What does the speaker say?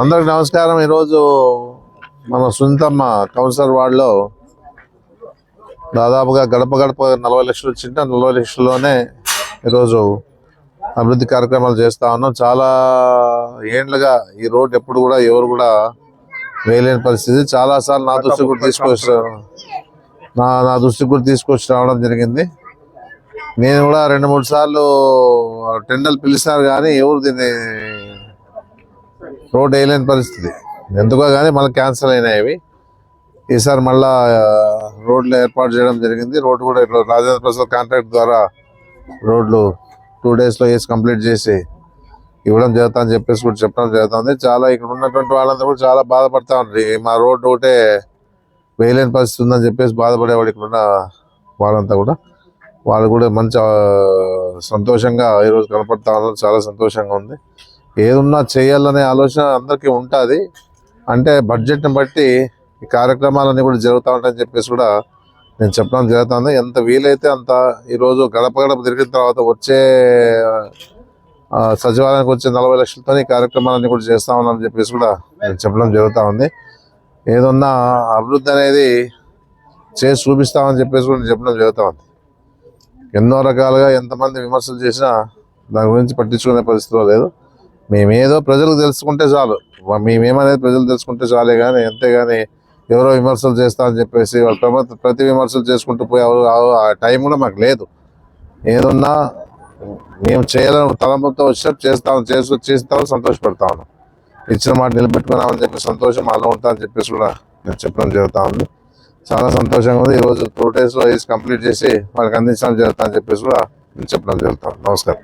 అందరికి నమస్కారం. ఈరోజు మన సునీతమ్మ కౌన్సిలర్ వార్డులో దాదాపుగా గడప గడప నలభై లక్షలు వచ్చింటే నలభై లక్షల్లోనే ఈరోజు అభివృద్ధి కార్యక్రమాలు చేస్తా ఉన్నాం. చాలా ఏండ్లుగా ఈ రోడ్ ఎప్పుడు కూడా ఎవరు కూడా వేయలేని పరిస్థితి. చాలాసార్లు నా దృష్టి కూడా తీసుకొచ్చి నా నా దృష్టి కూడా తీసుకొచ్చి రావడం జరిగింది. నేను కూడా రెండు మూడు సార్లు టెండర్లు పిలిచినారు కానీ ఎవరు దీన్ని రోడ్ వేయలేని పరిస్థితి. ఎందుకో కానీ మళ్ళీ క్యాన్సిల్ అయినాయి ఈసారి మళ్ళా రోడ్లు ఏర్పాటు చేయడం జరిగింది. రోడ్డు కూడా ఇట్లా రాజేంద్ర ప్రసాద్ కాంట్రాక్ట్ ద్వారా రోడ్లు టూ డేస్లో వేసి కంప్లీట్ చేసి ఇవ్వడం జరుగుతా అని చెప్పేసి కూడా చెప్పడం జరుగుతుంది. చాలా ఇక్కడ ఉన్నటువంటి వాళ్ళందరూ కూడా చాలా బాధపడతా ఉంటారు మా రోడ్డు ఒకటే వేయలేని పరిస్థితి ఉందని చెప్పేసి బాధపడేవాడు ఇక్కడ ఉన్న వాళ్ళంతా కూడా. వాళ్ళు కూడా మంచి సంతోషంగా ఈరోజు కనపడతా ఉన్నారు. చాలా సంతోషంగా ఉంది. ఏదున్నా చేయాలనే ఆలోచన అందరికీ ఉంటుంది. అంటే బడ్జెట్ని బట్టి ఈ కార్యక్రమాలన్నీ కూడా జరుగుతూ ఉంటాయని చెప్పేసి కూడా నేను చెప్పడం జరుగుతుంది. ఎంత వీలైతే అంత ఈరోజు గడప గడప తిరిగిన తర్వాత వచ్చే సచివాలయానికి వచ్చే నలభై లక్షలతో ఈ కార్యక్రమాలన్నీ కూడా చేస్తా ఉన్నామని చెప్పేసి కూడా నేను చెప్పడం జరుగుతూ ఉంది. ఏదన్నా అభివృద్ధి అనేది చేసి చూపిస్తామని చెప్పేసి కూడా నేను చెప్పడం జరుగుతూ ఉంది. ఎన్నో రకాలుగా ఎంతమంది విమర్శలు చేసినా దాని గురించి పట్టించుకునే పరిస్థితిలో లేదు. మేమేదో ప్రజలకు తెలుసుకుంటే చాలు. మేమేమనేది ప్రజలు తెలుసుకుంటే చాలే కానీ అంతేగాని ఎవరో విమర్శలు చేస్తామని చెప్పేసి వాళ్ళు ప్రతి విమర్శలు చేసుకుంటూ పోయి ఆ- ఆ- టైం కూడా మాకు లేదు. ఏదున్నా మేము చేయాలని తలంపుతో వచ్చినప్పుడు చేస్తాం చేసి చేస్తాం సంతోషపడతాను ఇచ్చిన మాట నిలబెట్టుకున్నామని చెప్పి సంతోషం అలా ఉంటా అని చెప్పేసి కూడా నేను చెప్పడం జరుగుతూ ఉంది. చాలా సంతోషంగా ఉంది. ఈరోజు టూ డేస్లో వేసి కంప్లీట్ చేసి వాళ్ళకి అందించడం జరుగుతా అని చెప్పేసి కూడా నేను చెప్పడం జరుగుతాం నమస్కారం.